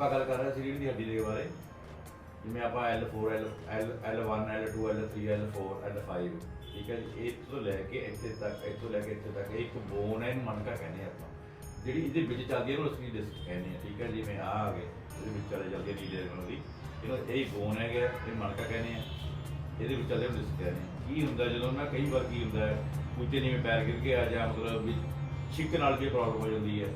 ਆਪਾਂ ਗੱਲ ਕਰ ਰਹੇ ਸੀ ਰੀੜ ਦੀ ਹੱਡੀ ਦੇ ਬਾਰੇ। ਜਿਵੇਂ ਆਪਾਂ L4 L L L1 L2 L3 L4 L5 ਠੀਕ ਹੈ ਜੀ? ਇਹ ਤੋਂ ਲੈ ਕੇ ਇੱਥੇ ਤੱਕ ਇੱਥੋਂ ਲੈ ਕੇ ਇੱਥੇ ਤੱਕ ਇੱਕ ਬੋਨ ਹੈ ਮਨਕਾ ਕਹਿੰਦੇ ਆਪਾਂ। ਜਿਹੜੀ ਇਹਦੇ ਵਿੱਚ ਚੱਲਦੀ ਹੈ, ਉਹਨੂੰ ਅਸੀਂ ਡਿਸਕ ਕਹਿੰਦੇ ਆ ਠੀਕ ਹੈ ਜਿਵੇਂ ਆ ਆ ਗਏ, ਇਹਦੇ ਵਿੱਚ ਚਲੇ ਜਾਂਦੀ ਹੈ ਨੀਲੇ ਰੰਗ ਦੀ। ਇਹਨੂੰ ਇਹ ਬੋਨ ਹੈਗਾ ਇਹ ਮਨਕਾ ਕਹਿੰਦੇ ਆ ਇਹਦੇ ਵਿੱਚ ਚੱਲਦੇ ਹੁੰਦੇ ਸੀ ਕਹਿੰਦੇ ਕੀ ਹੁੰਦਾ ਜਦੋਂ ਨਾ ਕਈ ਵਾਰ ਕੀ ਹੁੰਦਾ ਹੈ ਉੱਚੇ ਨੀਵੇਂ ਪੈਰ ਗਿਰ ਕੇ ਆ ਜਾ ਮਤਲਬ ਵੀ ਛਿੱਕ ਨਾਲ ਵੀ ਪ੍ਰੋਬਲਮ ਹੋ ਜਾਂਦੀ ਹੈ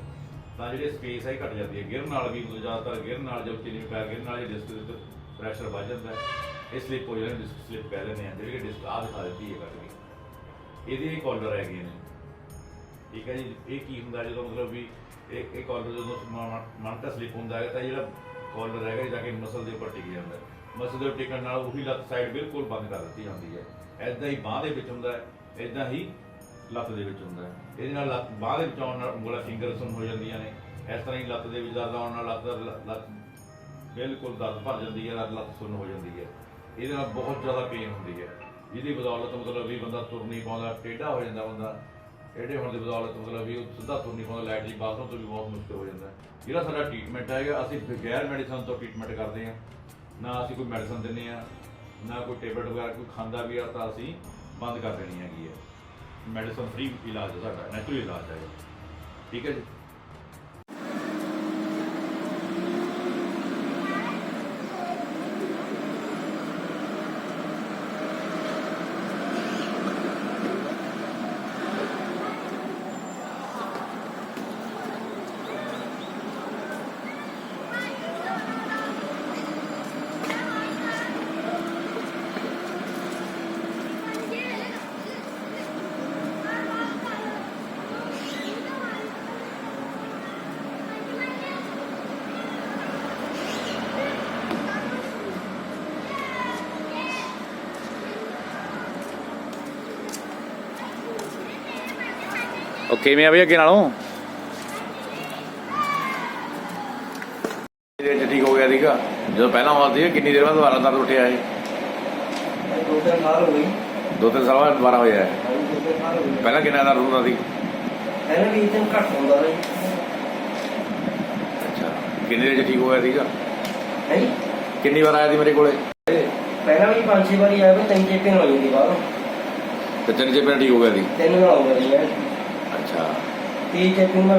ਤਾਂ ਜਿਹੜੀ ਸਪੇਸ ਹੈ ਇਹ ਘਟ ਜਾਂਦੀ ਹੈ। ਗਿਰਨ ਨਾਲ ਵੀ ਮਤਲਬ ਜ਼ਿਆਦਾਤਰ ਗਿਰਨ ਨਾਲ ਜਾਂ ਚੀਨੀ ਨੀਵੇਂ ਪੈਰ ਗਿਰਨ ਨਾਲ ਡਿਸਕ ਦੇ ਉੱਤੇ ਪ੍ਰੈਸ਼ਰ ਵੱਧ ਜਾਂਦਾ ਹੈ। ਇਹ ਸਲਿੱਪ ਹੋ ਜਾਂਦੀ ਡਿਸਕ ਸਲਿੱਪ ਕਹਿ ਲੈਂਦੇ ਆ। ਜਿਹੜੀ ਡਿਸਕ ਆ ਦਿਖਾ ਦਿੱਤੀ ਹੈ ਕੱਟ ਕੇ ਇਹਦੇ ਇਹ ਕਾਲਰ ਹੈਗੇ ਨੇ। ਠੀਕ ਹੈ ਜੀ? ਇਹ ਕੀ ਹੁੰਦਾ ਜਦੋਂ ਮਤਲਬ ਵੀ ਇਹ ਇਹ ਕਾਲਰ ਜਦੋਂ ਮਨ ਤਾਂ ਸਲਿੱਪ ਹੁੰਦਾ ਹੈ ਤਾਂ ਜਿਹੜਾ ਕਾਲਰ ਹੈਗਾ ਇਹ ਜਾ ਕੇ ਮਸਲ ਦੇ ਉੱਪਰ ਟਿਕ ਜਾਂਦਾ ਮਸਲ ਦੇ ਉੱਪਰ ਟਿਕਣ ਨਾਲ ਉਹੀ ਲੱਤ ਸਾਈਡ ਬਿਲਕੁਲ ਬੰਦ ਕਰ ਦਿੱਤੀ ਜਾਂਦੀ ਹੈ। ਐਦਾਂ ਹੀ ਬਾਹ ਦੇ ਵਿੱਚ ਹੁੰਦਾ ਹੈ। ਐਦਾਂ ਹੀ ਲੱਤ ਦੇ ਵਿੱਚ ਹੁੰਦਾ ਹੈ। ਇਹਦੇ ਨਾਲ ਲੱਤ ਬਾਹ ਦੇ ਵਿੱਚ ਆਉਣ ਨਾਲ ਉਂਗਲਾਂ ਫਿੰਗਰ ਸੁੰਨ ਹੋ ਜਾਂਦੀਆਂ ਨੇ। ਇਸ ਤਰ੍ਹਾਂ ਹੀ ਲੱਤ ਦੇ ਵਿੱਚ ਦਰਦ ਆਉਣ ਨਾਲ ਲੱਤ ਲੱਤ ਬਿਲਕੁਲ ਦਰਦ ਭਰ ਜਾਂਦੀ ਹੈ, ਲੱਤ ਲੱਤ ਸੁੰਨ ਹੋ ਜਾਂਦੀ ਹੈ। ਇਹਦੇ ਨਾਲ ਬਹੁਤ ਜ਼ਿਆਦਾ ਪੇਨ ਹੁੰਦੀ ਹੈ। ਜਿਹਦੀ ਬਦੌਲਤ ਮਤਲਬ ਵੀ ਬੰਦਾ ਤੁਰ ਨਹੀਂ ਪਾਉਂਦਾ, ਟੇਢਾ ਹੋ ਜਾਂਦਾ ਬੰਦਾ। ਟੇਢੇ ਹੋਣ ਦੀ ਬਦੌਲਤ ਮਤਲਬ ਵੀ ਉਹ ਸਿੱਧਾ ਤੁਰ ਨਹੀਂ ਪਾਉਂਦਾ ਲਾਈਟਰੀ ਬਾਥਰੂਮ ਤੋਂ ਵੀ ਬਹੁਤ ਮੁਸ਼ਕਿਲ ਹੋ ਜਾਂਦਾ। ਜਿਹੜਾ ਸਾਡਾ ਟ੍ਰੀਟਮੈਂਟ ਹੈਗਾ। ਅਸੀਂ ਬਗੈਰ ਮੈਡੀਸਨ ਤੋਂ ਟ੍ਰੀਟਮੈਂਟ ਕਰਦੇ ਹਾਂ। ਨਾ ਅਸੀਂ ਕੋਈ ਮੈਡੀਸਨ ਦਿੰਦੇ ਆ ਨਾ ਕੋਈ ਟੇਬਲੇਟ ਵਗੈਰਾ, ਕੋਈ ਖਾਂਦਾ ਵੀ ਆ ਤਾਂ ਅਸੀਂ ਬੰਦ ਕਰ ਦੇਣੀ ਹੈਗੀ ਹੈ। ਮੈਡੀਸਨ ਫ੍ਰੀ ਇਲਾਜ ਹੈ ਸਾਡਾ ਨੈਚੁਰਲ ਇਲਾਜ ਹੈ ਠੀਕ ਹੈ ਜੀ? ਉਹ ਕਿਵੇਂ ਆ ਬਈ ਅੱਗੇ ਨਾਲੋਂ। ਚ ਠੀਕ ਹੋ ਗਿਆ ਸੀਗਾ? ਜਦੋਂ ਪਹਿਲਾਂ ਹੋਇਆ ਸੀ ਕਿੰਨੀ ਦੇਰ ਬਾਅਦ ਦੁਬਾਰਾ ਦਰਦ ਉੱਠਿਆ ਇਹ? ਦੋ ਤਿੰਨ ਸਾਲ ਹੋ ਗਈ ਦੋ ਤਿੰਨ ਸਾਲ ਬਾਅਦ ਦੁਬਾਰਾ ਹੋਇਆ ਹੈ। ਹੋ ਗਏ ਪਹਿਲਾਂ ਕਿੰਨਾ ਦਰਦ ਹੁੰਦਾ ਸੀ? ਪਹਿਲਾਂ ਵੀ ਇਤਨ ਘੱਟ ਹੁੰਦਾ ਸੀ। ਅੱਛਾ ਕਿੰਨੀ ਦੇਰ ਚ ਠੀਕ ਹੋ ਗਿਆ ਸੀਗਾ? ਹੈ? ਕਿੰਨੀ ਵਾਰ ਆਇਆ ਸੀ ਮੇਰੇ ਕੋਲੇ? ਪਹਿਲਾਂ ਵੀ ਪੰਜ ਛੇ ਵਾਰੀ ਆਇਆ ਵੀ ਤਿੰਨ ਚੇਪੇ ਹੋ ਜਾਂਦੀ ਬਾਹਰ ਤੇ ਤਿੰਨ ਚੇ ਪਹਿਲਾਂ ਠੀਕ ਹੋ ਗਿਆ ਸੀ? ਤਿੰਨ ਨਾਲ ਹੋ ਗਈ ਹੈ ਮੈਂ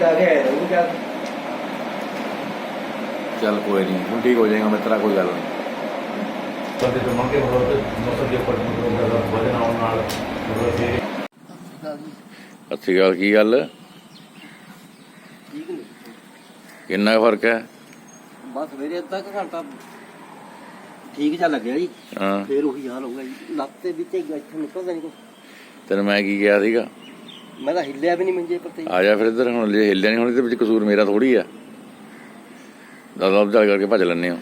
ਕਰ ਚੱਲ ਦਾ ਕੋਈ ਨਹੀਂ ਹੁਣ ਠੀਕ ਹੋ ਜਾਏਗਾ ਮਿੱਤਰਾ ਕੋਈ ਗੱਲ ਨਹੀਂ। ਬੰਦੇ ਤੋਂ ਮੰਗੇ ਹੋਰ ਮਸਲ ਦੇ ਉੱਪਰ ਮਤਲਬ ਜ਼ਿਆਦਾ ਵਜਨ ਆਉਣ ਨਾਲ ਮਤਲਬ ਅੱਛੀ ਗੱਲ ਕੀ ਗੱਲ? ਠੀਕ ਨਹੀਂ। ਕਿੰਨਾ ਕੁ ਫ਼ਰਕ ਹੈ? ਬਸ ਸਵੇਰੇ ਅੱਧਾ ਕੁ ਘੰਟਾ ਠੀਕ ਜਿਹਾ ਲੱਗਿਆ ਜੀ। ਹਾਂ। ਫੇਰ ਉਹੀ ਹਾਲ ਹੋ ਗਿਆ ਜੀ। ਲੱਤ ਦੇ ਵਿੱਚ ਹੀ ਇੱਥੇ ਨਿਕਲਦਾ ਨਹੀਂ ਕੁਛ ਤੈਨੂੰ ਮੈਂ ਕੀ ਕਿਹਾ ਸੀਗਾ? ਮੈਂ ਤਾਂ ਹਿੱਲਿਆ ਵੀ ਨਹੀਂ ਮੰਜੇ ਪਰ ਤੇ। ਆ ਜਾ ਫਿਰ ਇੱਧਰ ਹੁਣ ਜੇ ਹਿੱਲਿਆ ਨਹੀਂ ਹੁਣ ਇਹਦੇ ਵਿੱਚ ਕਸੂਰ ਮੇਰਾ ਥੋੜੀ ਆ। ਦਾਦਾ ਚੱਲ ਕਰਕੇ ਭੱਜ ਲੈਣੇ ਹੋ।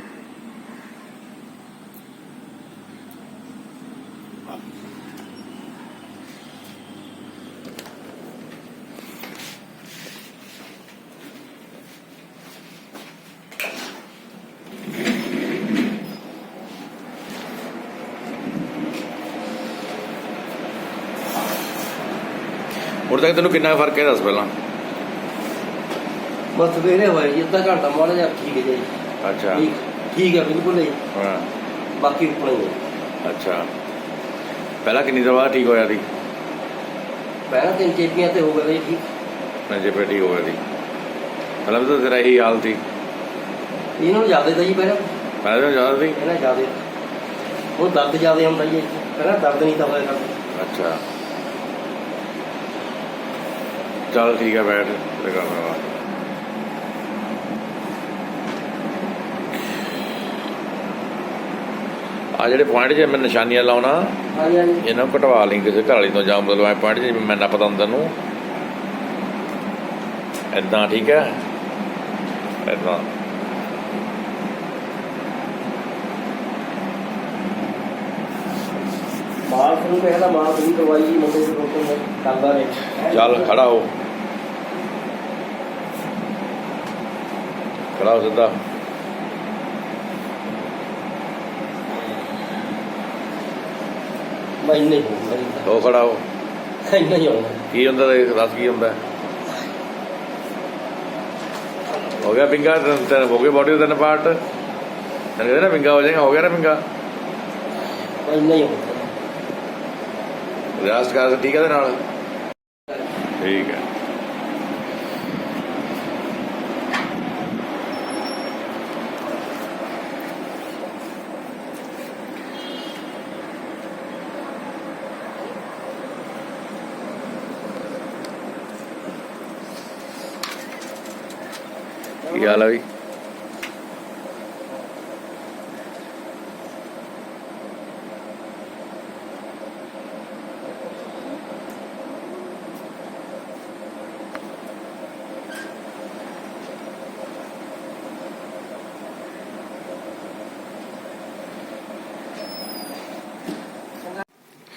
ਹੁਣ ਤੱਕ ਤੈਨੂੰ ਕਿੰਨਾ ਫ਼ਰਕ ਹੈ ਦੱਸ ਪਹਿਲਾਂ? ਬਸ ਸਵੇਰੇ ਹੋਇਆ ਜੀ ਅੱਧਾ ਘੰਟਾ ਮਾੜਾ ਜਿਹਾ ਠੀਕ ਹੈ ਜੀ। ਅੱਛਾ। ਠੀਕ ਠੀਕ ਹੈ ਬਿਲਕੁਲ ਜੀ। ਹਾਂ। ਬਾਕੀ ਉੱਪਰ ਹੀ ਅੱਛਾ। ਪਹਿਲਾਂ ਕਿੰਨੀ ਦੇਰ ਬਾਅਦ ਠੀਕ ਹੋਇਆ ਸੀ? ਪਹਿਲਾਂ ਤਿੰਨ ਚੇਪੀਆਂ ਤੇ ਹੋ ਗਏ ਜੀ ਠੀਕ। ਮੈਂ ਜੇ ਠੀਕ ਹੋ ਗਿਆ ਸੀ। ਪਹਿਲਾਂ ਵੀ ਤਾਂ ਤੇਰਾ ਇਹੀ ਹਾਲ ਸੀ। ਇਹਨਾਂ ਜ਼ਿਆਦਾ ਤਾਂ ਜੀ ਪਹਿਲਾਂ। ਪਹਿਲਾਂ ਜ਼ਿਆਦਾ ਸੀ। ਇਹਨਾਂ ਜ਼ਿਆਦਾ। ਉਹ ਦਰਦ ਜ਼ਿਆਦਾ ਹੁੰਦਾ ਜੀ। ਪਹਿਲਾਂ ਦਰਦ ਨਹੀਂ ਤਾਂ ਹੋਇਆ ਕਰਦਾ। ਅੱਛਾ। ਚੱਲ ਠੀਕ ਹੈ ਬੈਠ ਕਰ ਰਹਾ ਆ। ਜਿਹੜੇ ਪੁਆਇੰਟ ਜੇ ਮੈਂ ਨਿਸ਼ਾਨੀਆਂ ਲਾਉਣਾ ਹਾਂਜੀ ਹਾਂਜੀ। ਇਹਨਾਂ ਨੂੰ ਕਟਵਾ ਲਈ ਕਿਸੇ ਘਰ ਵਾਲੀ ਤੋਂ ਜਾਂ ਮਤਲਬ ਐ ਪੁਆਇੰਟ ਜਿਵੇਂ ਮੈਂ ਨਾ ਪਤਾ ਹੁੰਦਾ ਨੂੰ। ਐਦਾਂ ਠੀਕ ਹੈ ਐਦਾਂ ਮਾਲ ਨੂੰ ਪਹਿਲਾਂ ਦੀ ਦਵਾਈ ਜੀ ਮੁੰਡੇ ਤੋਂ ਕਰਦਾ ਨੇ ਚੱਲ ਖੜਾ ਹੋ। ਖੜਾ ਹੋ ਸਿੱਧਾ ਮੈਂ ਇੰਨੇ ਹੀ ਉਹ ਖੜਾ ਕੀ ਹੁੰਦਾ ਦੱਸ ਕੀ ਹੁੰਦਾ? ਹੋ ਗਿਆ ਪਿੰਗਾ ਤਨ ਹੋ ਗਿਆ ਬਾਡੀ ਦਾ ਪਾਰਟ ਤਨ ਕਹਿੰਦੇ ਨਾ ਪਿੰਗਾ ਹੋ ਜਾਏਗਾ ਹੋ ਗਿਆ ਨਾ ਪਿੰਗਾ? ਮੈਂ ਇੰਨਾ ਹੀ ਹੋਊਗਾ ਰਿਆਸਤ ਕਰ ਠੀਕ ਹੈ ਦੇ ਨਾਲ? ਠੀਕ ਹੈ। ਕੀ ਹਾਲ ਹੈ ਵੀ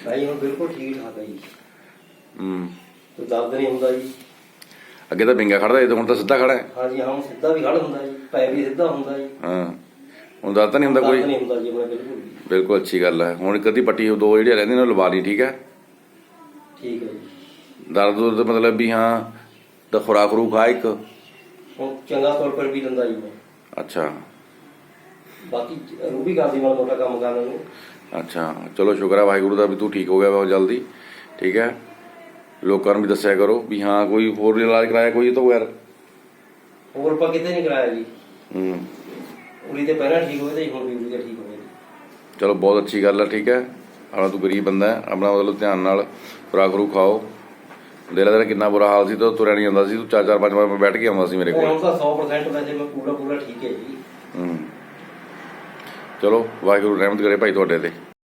ਭਾਈ ਹੁਣ ਬਿਲਕੁਲ ਠੀਕ ਠਾਕ ਹੈ ਜੀ। ਹੂੰ। ਕੋਈ ਦਰਦ ਨਹੀਂ ਹੁੰਦਾ ਜੀ। ਅੱਗੇ ਤਾਂ ਪਿੰਗਾ ਖੜਦਾ ਇਹ ਤਾਂ ਹੁਣ ਤਾਂ ਸਿੱਧਾ ਖੜਾ ਹੈ। ਹਾਂਜੀ ਹਾਂ ਸਿੱਧਾ ਵੀ ਖੜ ਹੁੰਦਾ ਜੀ ਪੈ ਵੀ ਸਿੱਧਾ ਹੁੰਦਾ ਜੀ। ਹਾਂ ਹੁਣ ਦਰਦ ਤਾਂ ਨਹੀਂ ਹੁੰਦਾ ਕੋਈ। ਨਹੀਂ ਹੁੰਦਾ ਜੀ ਆਪਣੇ ਬਿਲਕੁਲ ਵੀ। ਬਿਲਕੁਲ ਅੱਛੀ ਗੱਲ ਹੈ। ਹੁਣ ਇੱਕ ਅੱਧੀ ਪੱਟੀ ਉਹ ਦੋ ਜਿਹੜੀਆਂ ਰਹਿੰਦੀਆਂ ਨੇ ਉਹ ਲਵਾ ਲਈ ਠੀਕ ਹੈ? ਠੀਕ ਹੈ ਜੀ। ਦਰਦ ਦੁਰਦ ਮਤਲਬ ਵੀ ਹਾਂ ਤਾਂ ਖੁਰਾਕ ਰੂ ਖਾ ਇੱਕ। ਹੁਣ ਚੰਗਾ ਤੌਰ ਪਰ ਵੀ ਲੰਦਾ ਜੀ ਮੈਂ। ਅੱਛਾ। ਬਾਕੀ ਰੂਬੀ ਕਰਦੀ ਮਾੜਾ ਮੋਟਾ ਕੰਮ ਕਰਨ ਨੂੰ। ਅੱਛਾ ਚਲੋ ਸ਼ੁਕਰ ਹੈ ਵਾਹਿਗੁਰੂ ਦਾ ਵੀ ਤੂੰ ਠੀਕ ਹੋ ਗਿਆ ਬਹੁਤ ਜਲਦੀ ਠੀਕ ਹੈ? ਲੋਕਾਂ ਨੂੰ ਵੀ ਦੱਸਿਆ ਕਰੋ ਵੀ ਹਾਂ ਕੋਈ ਹੋਰ ਇਲਾਜ ਕਰਾਇਆ ਕੋਈ ਤੋਂ ਬਗੈਰ। ਹੋਰ ਆਪਾਂ ਕਿਤੇ ਨਹੀਂ ਕਰਾਇਆ ਜੀ। ਹੂੰ। ਉਰੀ ਤੇ ਪਹਿਲਾਂ ਠੀਕ ਹੋਏ ਤੇ ਹੁਣ ਵੀ ਉਰੀ ਤੇ ਠੀਕ ਹੋਏ। ਚਲੋ ਬਹੁਤ ਅੱਛੀ ਗੱਲ ਹੈ ਠੀਕ ਹੈ। ਆਪਣਾ ਤੂੰ ਗਰੀਬ ਬੰਦਾ ਹੈ ਆਪਣਾ ਮਤਲਬ ਧਿਆਨ ਨਾਲ ਖੁਰਾਕ ਰੂ ਖਾਓ। ਦੇਲਾ ਤੇਰਾ ਕਿੰਨਾ ਬੁਰਾ ਹਾਲ ਸੀ ਤਾਂ ਤੁਰਿਆ ਨਹੀਂ ਜਾਂਦਾ ਸੀ ਤੂੰ ਚਾਰ ਚਾਰ ਪੰਜ ਵਾਰ ਬੈਠ ਕੇ ਆਉਂਦਾ ਸੀ ਮੇਰੇ ਕੋਲ। ਹੁਣ ਤਾਂ 100% ਵੈਸੇ ਮੈਂ ਪੂਰਾ ਪੂਰਾ ਠੀਕ ਹੈ ਜੀ। ਹੂੰ। ਚਲੋ ਵਾਹਿਗੁਰੂ ਰਹਿਮਤ ਕਰੇ ਭਾਈ ਤੁਹਾਡੇ ਤੇ।